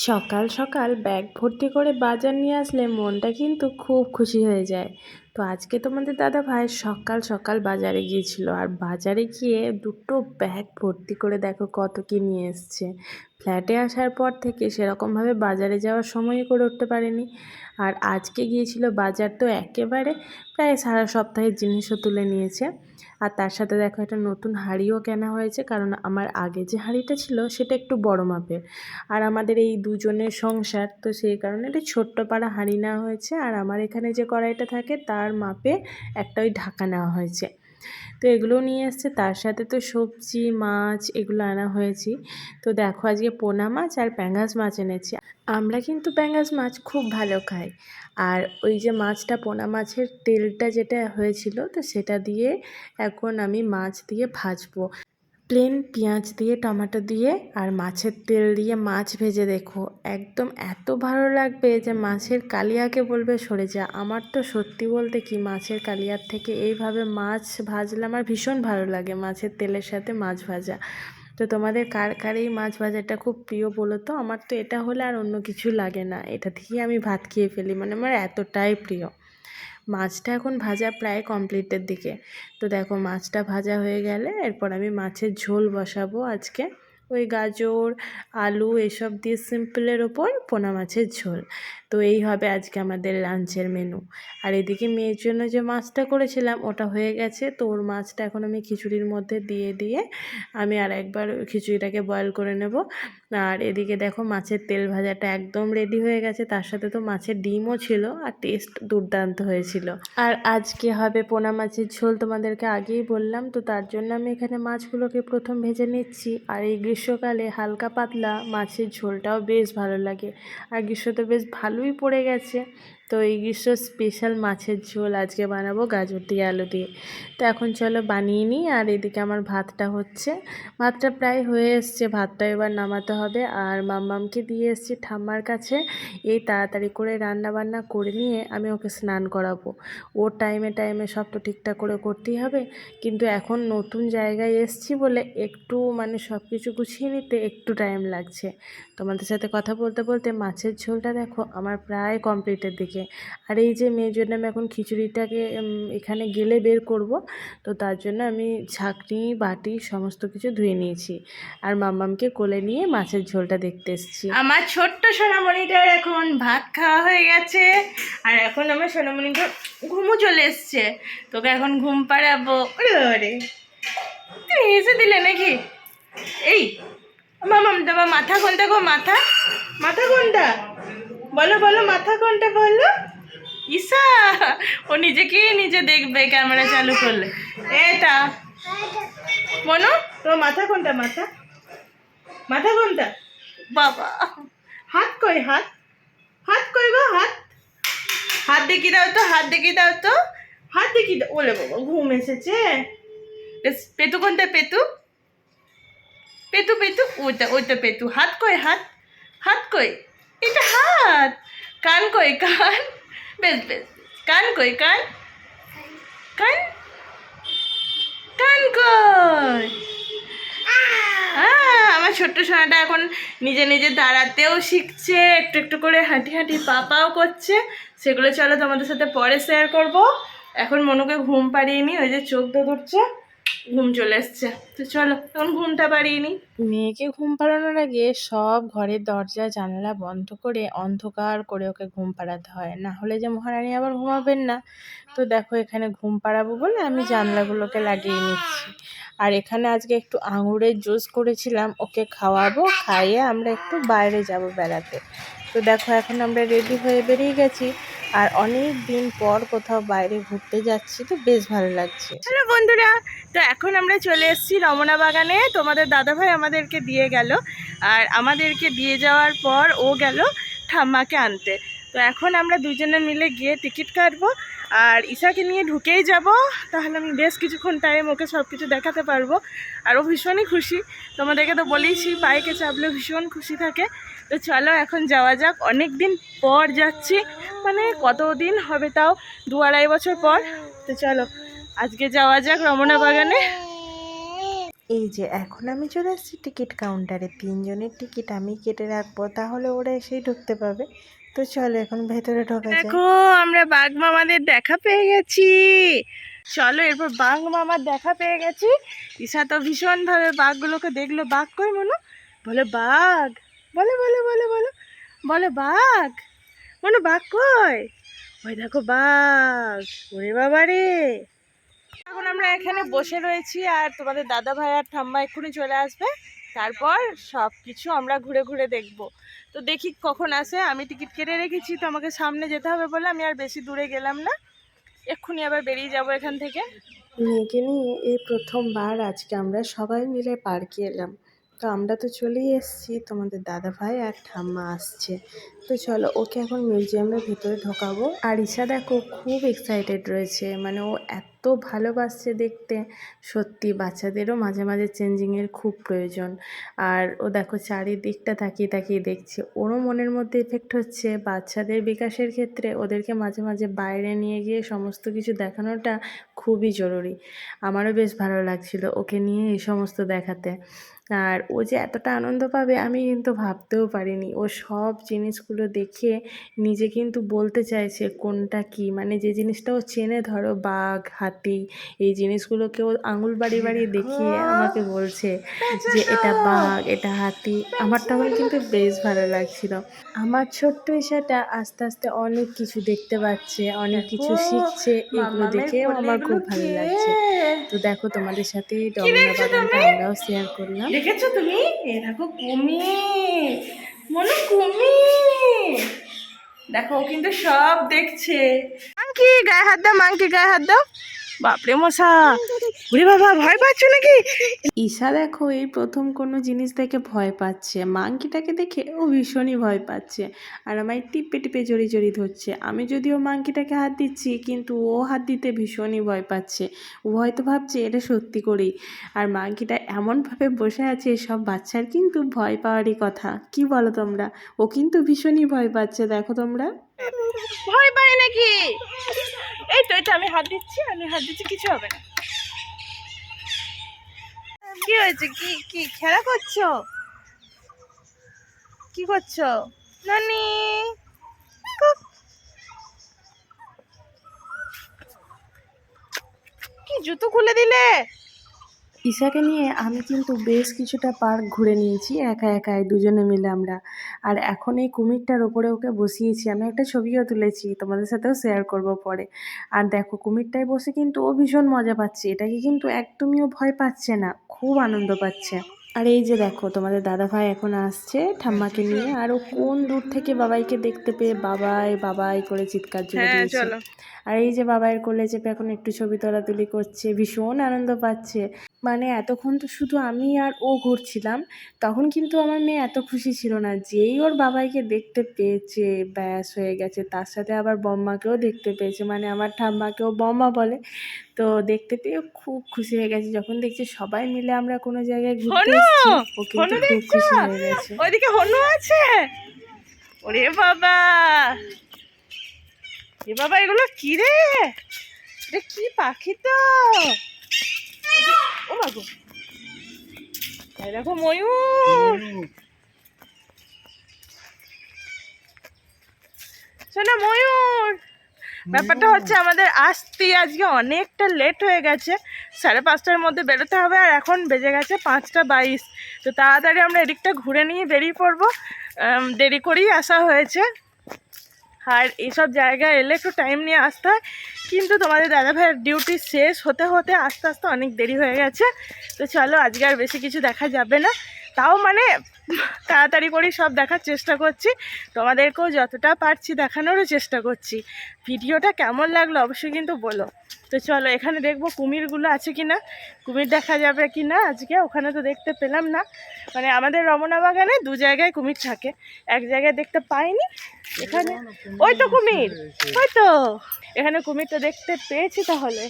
সকাল সকাল ব্যাগ ভর্তি করে বাজার নিয়ে আসলে মনটা কিন্তু খুব খুশি হয়ে যায়। তো আজকে তোমাদের দাদা ভাই সকাল সকাল বাজারে গিয়েছিল। আর বাজারে গিয়ে দুটো ব্যাগ ভর্তি করে দেখো কত কি নিয়ে এসছে। ফ্ল্যাটে আসার পর থেকে সেরকমভাবে বাজারে যাওয়ার সময়ই করে উঠতে পারেনি। আর আজকে গিয়েছিল বাজার তো একেবারে প্রায় সারা সপ্তাহের জিনিসও তুলে নিয়েছে। আর তার সাথে দেখো একটা নতুন হাঁড়িও কেনা হয়েছে, কারণ আমার আগে যে হাঁড়িটা ছিল সেটা একটু বড় মাপের। আর আমাদের এই দুজনের সংসার, তো সেই কারণে একটা ছোট্ট পাড়া হাঁড়ি নেওয়া হয়েছে। আর আমার এখানে যে কড়াইটা থাকে তার মাপে একটা ওই ঢাকা নেওয়া হয়েছে। তো এগুলোও নিয়ে এসছে, তার সাথে তো সবজি, মাছ এগুলো আনা হয়েছে। তো দেখো আজকে পোনা মাছ আর প্যাঙ্গাস মাছ এনেছি। আমরা কিন্তু প্যাঙ্গাস মাছ খুব ভালো খাই। আর ওই যে মাছটা, পোনা মাছের তেলটা যেটা হয়েছিল, তো সেটা দিয়ে এখন আমি মাছ দিয়ে ভাজবো। প্লেন পেঁয়াজ দিয়ে, টমেটো দিয়ে আর মাছের তেল দিয়ে মাছ ভেজে দেখো। একদম এত ভালো লাগবে যে মাছের কালিয়াকে বলবে সরে যা। আমার তো সত্যি বলতে কি মাছের কালিয়ার থেকে এইভাবে মাছ ভাজলে আমার ভীষণ ভালো লাগে মাছের তেলের সাথে মাছ ভাজা। তো তোমাদের কার কার এই মাছ ভাজাটা খুব প্রিয় বলো তো? আমার তো এটা হলে আর অন্য কিছু লাগে না। এটা থেকেই আমি ভাত খেয়ে ফেলি। মানে আমার এতটাই প্রিয়। মাছটা এখন ভাজা প্রায় কমপ্লিটের দিকে। তো দেখো, মাছটা ভাজা হয়ে গেলে এরপর আমি মাছের ঝোল বসাবো আজকে। ওই গাজর, আলু এসব দিয়ে সিম্পলের ওপর পোনা মাছের ঝোল। তো এই হবে আজকে আমাদের লাঞ্চের মেনু আর এদিকে মেয়ের জন্য যে মাছটা করেছিলাম, ওটা হয়ে গেছে। তো ওর মাছটা এখন আমি খিচুড়ির মধ্যে দিয়ে দিয়ে আমি আর একবার খিচুড়িটাকে বয়েল করে নেব। আর এদিকে দেখো মাছের তেল ভাজাটা একদম রেডি হয়ে গেছে। তার সাথে তো মাছের ডিমও ছিল আর টেস্ট দুর্দান্ত হয়েছিল। আর আজকে হবে পোনা মাছের ঝোল তোমাদেরকে আগেই বললাম। তো তার জন্য আমি এখানে মাছগুলোকে প্রথম ভেজে নিচ্ছি। আর এই গ্রীষ্মকালে হালকা পাতলা মাছের ঝোলটাও বেশ ভালো লাগে। আর গ্রীষ্ম তো বেশ ভালোই পড়ে গেছে। তো এই গ্রীষ্ম স্পেশাল মাছের ঝোল আজকে বানাবো গাজর দিয়ে আলু দিয়ে। তো এখন চলো বানিয়ে নিই আর এদিকে আমার ভাতটা হচ্ছে। ভাতটা প্রায় হয়ে এসছে, ভাতটা এবার নামাতে হবে। আর মাম্মামকে দিয়ে এসছি ঠাম্মার কাছে। এই তাড়াতাড়ি করে রান্না বান্না করে নিয়ে আমি ওকে স্নান করাবো। ওর টাইমে টাইমে সব তো ঠিকঠাক করে করতেই হবে। কিন্তু এখন নতুন জায়গায় এসছি বলে একটু মানে সব কিছু গুছিয়ে নিতে একটু টাইম লাগছে। তোমাদের সাথে কথা বলতে বলতে মাছের ঝোলটা দেখো আমার প্রায় কমপ্লিটের দিকে। আর এই যে মেয়ের জন্য আমি এখন খিচুড়িটাকে এখানে গেলে বের করব, তো তার জন্য আমি ঝাঁকনি, বাটি সমস্ত কিছু ধুয়ে নিয়েছি। আর মাম্মামকে কোলে নিয়ে মাছের ঝোলটা দেখতে এসেছি। আমার ছোট্ট সোনামণিটার এখন ভাত খাওয়া হয়ে গেছে, আর এখন আমার সোনামণিটা ঘুমও চলে এসছে। তোকে এখন ঘুম পাড়াবো। তুমি হেসে দিলে নাকি? এই মামাম তোমার মাথা কোনটা গো? মাথা? মাথা কোনটা? বলো বলো মাথা কোনটা বলো? ঈশা ও নিজেকেই নিজে দেখবে ক্যামেরা চালু করলে। এটা। বলো। তোমার মাথা কোনটা মাথা? মাথা কোনটা? বাবা। হাত কই হাত? হাত কই গো হাত? হাত দেখি দাও তো হাত দেখি দাও তো। হাত দেখি দাও। ওলে বাবা ঘুম এসেছে। পেতু কোনটা পেতু? পেতু পেতু? ওইটা ওইটা পেতু। হাত কই হাত? হাত কই? এটা হাত। কান কই কান? বেশ বেশ কান কই কান? কান? কান কই? আমার ছোট্ট সোনাটা এখন নিজে নিজে দাঁড়াতেও শিখছে, একটু একটু করে হাঁটি হাঁটি পা পাও করছে। সেগুলো চলো তোমাদের সাথে পরে শেয়ার করব। এখন মনুকে ঘুম পাড়িয়ে নি ওই যে চোখ ধরছে। ঘুম চলে এসছে। তো চলো, এখন ঘুমটা পাড়িয়ে মেয়েকে ঘুম পাড়ানোর আগে সব ঘরের দরজা, জানালা বন্ধ করে অন্ধকার করে ওকে ঘুম পাড়াতে হয়। না হলে যে মহারানী আবার ঘুমাবেন না। তো দেখো এখানে ঘুম পাড়াবো বলে আমি জানলাগুলোকে লাগিয়ে নিচ্ছি। আর এখানে আজকে একটু আঙুরের জুস করেছিলাম, ওকে খাওয়াবো, খাইয়ে আমরা একটু বাইরে যাব বেড়াতে। তো দেখো, এখন আমরা রেডি হয়ে বেরিয়ে গেছি আর অনেক দিন পর কোথাও বাইরে ঘুরতে যাচ্ছি, তো বেশ ভালো লাগছে। হ্যালো বন্ধুরা, তো এখন আমরা চলে এসেছি রমনা বাগানে। তোমাদের দাদাভাই আমাদেরকে দিয়ে গেল আর আমাদেরকে দিয়ে যাওয়ার পর ও গেল ঠাম্মাকে আনতে। তো এখন আমরা দুজনে মিলে গিয়ে টিকিট কাটবো আর ঈশাকে নিয়ে ঢুকেই যাব, তাহলে আমি বেশ কিছুক্ষণ টাইম ওকে সব কিছু দেখাতে পারব। আর ও ভীষণই খুশি। তোমাদেরকে তো বলেইছি বাইকে চাপলে ভীষণ খুশি থাকে। তো চলো এখন যাওয়া যাক। অনেক দিন পর যাচ্ছি মানে কতদিন হবে তাও? দু আড়াই বছর পর। তো চলো, আজকে যাওয়া যাক রমনা বাগানে। এই যে এখন আমি চলে এসেছি টিকিট কাউন্টারে তিনজনের টিকিট আমি কেটে রাখব, তাহলে ওরা এসেই ঢুকতে পাবে তো চলো এখন ভেতরে ঢোকা দেখো, আমরা বাঘ মামাদের দেখা পেয়ে গেছি। চলো, এরপর বাঘ মামার দেখা পেয়ে গেছি। ঈশা তো ভীষণ ভাবে বাঘগুলোকে দেখল, বাঘ কই মনো? বলে, বাঘ। বলে বলে বলে, বলো, বলে, বাঘ। মনে, বাঘ কই? ওই দেখো, বাঘ। ওরে বাবা রে। এখন আমরা এখানে বসে রয়েছি আর তোমাদের দাদা ভাই আর ঠাম্মা এক্ষুনি চলে আসবে। তারপর সব কিছু আমরা ঘুরে ঘুরে দেখব। তো দেখি কখন আসে। আমি টিকিট কেটে রেখেছি, তো আমাকে সামনে যেতে হবে বলে আমি আর বেশি দূরে গেলাম না। এক্ষুনি আবার বেরিয়ে যাব এখান থেকে। মেয়েকে নিয়ে এই প্রথমবার আজকে আমরা সবাই মিলে পার্কে এলাম। তো আমরা তো চলেই এসেছি, তোমাদের দাদা ভাই আর ঠাম্মা আসছে। তো চলো, ওকে এখন মিউজিয়ামের ভিতরে ঢোকাবো। আর ঈশা দেখো খুব এক্সাইটেড রয়েছে মানে ও এত ভালোবাসছে দেখতে। সত্যি বাচ্চাদেরও মাঝে মাঝে চেঞ্জিংয়ের খুব প্রয়োজন। আর ও দেখো চারিদিকটা তাকিয়ে তাকিয়ে দেখছে। ওরও মনের মধ্যে এফেক্ট হচ্ছে বাচ্চাদের বিকাশের ক্ষেত্রে ওদেরকে মাঝে মাঝে বাইরে নিয়ে গিয়ে সমস্ত কিছু দেখানোটা খুবই জরুরি। আমারও বেশ ভালো লাগছিল ওকে নিয়ে এই সমস্ত দেখাতে। আর ও যে এতটা আনন্দ পাবে আমি কিন্তু ভাবতেও পারিনি। ও সব জিনিসগুলো দেখে নিজে কিন্তু বলতে চাইছে কোনটা কি? মানে যে জিনিসটা ও চেনে ধরো বাঘ হাতি এই জিনিসগুলোকেও আঙুল বাড়ি বাড়ি দেখিয়ে আমাকে বলছে যে এটা বাঘ এটা হাতি। আমার তখন কিন্তু বেশ ভালো লাগছিল। আমার ছোট্ট ঈশাটা আস্তে আস্তে অনেক কিছু দেখতে পাচ্ছে অনেক কিছু শিখছে এগুলো দেখেও আমার খুব ভালো লাগছে। তো দেখো তোমাদের সাথে বাগানটা আমরাও শেয়ার করলাম। দেখেছ তুমি? এ দেখো কুমির মনে কুমির। দেখো ও কিন্তু সব দেখছে। মাংকি গায়ে হাত দাও মাংকি গায়ে হাত দাও। বাপরে মশা। ওরে বাবা, ভয় পাচ্ছ নাকি? ঈশা দেখো, এই প্রথম কোনো জিনিস দেখে ভয় পাচ্ছে। মাংকিটাকে দেখে ও ভীষণই ভয় পাচ্ছে। আর আমায় টিপে টিপে জড়ি জড়ি ধরছে। আমি যদিও মাংকিটাকে হাত দিচ্ছি, কিন্তু ও হাত দিতে ভীষণই ভয় পাচ্ছে। ও হয়তো ভাবছে এটা সত্যি করেই। আর মাংকিটা এমনভাবে বসে আছে সব বাচ্চার কিন্তু ভয় পাওয়ারই কথা। কি বলো তোমরা? ও কিন্তু ভীষণই ভয় পাচ্ছে, দেখো তোমরা। ভয় পায় নাকি? এই তো এটা আমি হাত দিচ্ছি, আমি হাত দিচ্ছি, কিছু হবে না। কি হয়েছে? কি কি, খেলা করছ? কি করছ? নানি? কি জুতো খুলে দিলে? ঈশাকে নিয়ে আমি কিন্তু বেশ কিছুটা পার্ক ঘুরে নিয়েছি, একা একাই দুজনে মিলে আমরা। আর এখন এই কুমিরটার ওপরে ওকে বসিয়েছি। আমি একটা ছবিও তুলেছি তোমাদের সাথেও শেয়ার করব পরে। আর দেখো কুমিরটায় বসে কিন্তু ও ভীষণ মজা পাচ্ছে। এটাকে কিন্তু একদমইও ভয় পাচ্ছে না খুব আনন্দ পাচ্ছে। আর এই যে দেখো তোমাদের দাদা ভাই এখন আসছে ঠাম্মাকে নিয়ে। আর ও কোন দূর থেকে বাবাইকে দেখতে পেয়ে বাবাই বাবাই করে চিৎকার জুড়ে হ্যাঁ দিয়েছে। চলো। আর এই যে বাবাইয়ের কোলে চেপে এখন একটু ছবি তোলাতুলি করছে ভীষণ আনন্দ পাচ্ছে। মানে এতক্ষণ তো শুধু আমি আর ও ঘুরছিলাম তখন কিন্তু আমার মেয়ে এত খুশি ছিল না যেই ওর বাবাইকে দেখতে পেয়েছে ব্যাস হয়ে গেছে। তার সাথে আবার বম্মাকেও দেখতে পেয়েছে মানে আমার ঠাম্মাকেও বম্মা বলে। তো দেখতে পেয়ে খুব খুশি হয়ে গেছে যখন দেখছি সবাই মিলে আমরা কোনো জায়গায় ঘুরতে ও কিন্তু খুব খুশি হয়ে গেছে। ওইদিকে হনু আছে? ওরে বাবা! এ বাবা এগুলো কি রে এটা কি পাখি তো? ও বাবু এই দেখো ময়ূর। শোনা ময়ূর ব্যাপারটা হচ্ছে আমাদের আসতে আজকে অনেকটা লেট হয়ে গেছে। সাড়ে পাঁচটার মধ্যে বেরোতে হবে আর এখন বেজে গেছে পাঁচটা বাইশ। তো তাড়াতাড়ি আমরা এদিকটা ঘুরে নিয়ে বেরিয়ে পড়ব। দেরি করেই আসা হয়েছে। আর এসব জায়গায় এলে একটু টাইম নিয়ে আসতে হয়। কিন্তু তোমাদের দাদাভাইয়ের ডিউটি শেষ হতে হতে আস্তে আস্তে অনেক দেরি হয়ে গেছে। তো চলো আজকে আর বেশি কিছু দেখা যাবে না। তাও মানে তাড়াতাড়ি করেই সব দেখার চেষ্টা করছি। তোমাদেরকেও যতটা পারছি দেখানোরও চেষ্টা করছি। ভিডিওটা কেমন লাগল অবশ্যই কিন্তু বলো। তো চলো, এখানে দেখব কুমিরগুলো আছে কি না কুমির দেখা যাবে কি না আজকে, ওখানে তো দেখতে পেলাম না। মানে আমাদের রমনা বাগানে দু জায়গায় কুমির থাকে, এক জায়গায় দেখতে পাইনি, এখানে ওই তো কুমির, ওই তো। এখানে কুমিরটা দেখতে পেয়েছি তাহলে।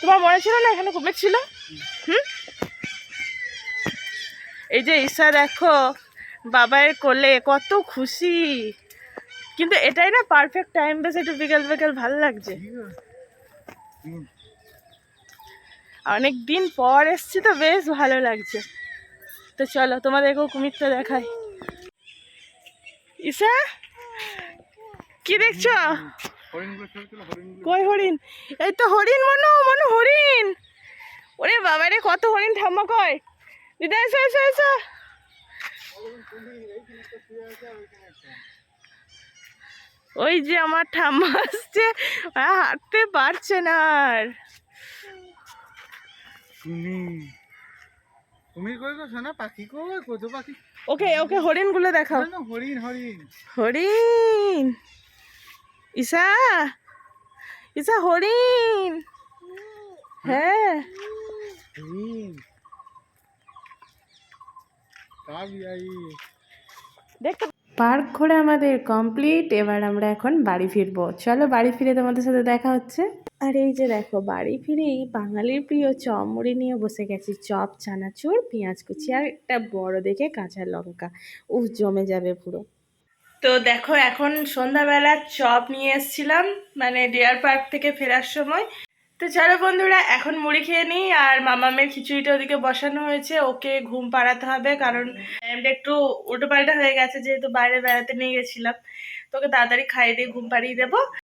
তোমার মনে ছিল না এখানে কুমির ছিল? হুম? এই যে ঈশা, দেখো বাবার কোলে, কত খুশি। কিন্তু এটাই না পারফেক্ট টাইম বেশ একটু বিকেল বিকেল ভালো লাগছে। অনেক দিন পর এসছি তো, বেশ ভালো লাগছে। তো চলো, তোমাদেরকেও কুমিরটা দেখাই। ঈশা, কি দেখছ? কই হরিণ? এই তো হরিণ, মনো মনো হরিণ। ওরে বাবারে, কত হরিণ, ঠাম্মা কয় দিদা এসো এসো এসো। ওই যে আমার ঠাম্মা আসছে হাঁটতে পারছে না আর। কুমির কুমির কই গো সোনা পাখি কই? কত পাখি। ওকে ওকে দেখাও। হরিণ হরিণ। ঈশা হরিণ। হ্যাঁ। পার্ক ঘোরা আমাদের কমপ্লিট এবার আমরা এখন বাড়ি ফিরবো। চলো বাড়ি ফিরে তোমাদের সাথে দেখা হচ্ছে। আর এই যে দেখো, বাড়ি ফিরেই বাঙালির প্রিয় চপ মুড়ি নিয়ে বসে গেছি। চপ, চানাচুর, পেঁয়াজ কুচি আর একটা বড় দেখে কাঁচা লঙ্কা। উফ, জমে যাবে পুরো। তো দেখো, এখন সন্ধ্যাবেলা চপ নিয়ে এসেছিলাম মানে ডিয়ার পার্ক থেকে ফেরার সময়। তো চলো বন্ধুরা, এখন মুড়ি খেয়ে নিই আর মামামের খিচুড়িটা ওদিকে বসানো হয়েছে। ওকে ঘুম পাড়াতে হবে কারণ একটু উল্টো পাল্টা হয়ে গেছে, যেহেতু বাইরে বেড়াতে নিয়ে গেছিলাম। তোকে তাড়াতাড়ি খাইয়ে দিয়ে ঘুম পাড়িয়ে দেবো।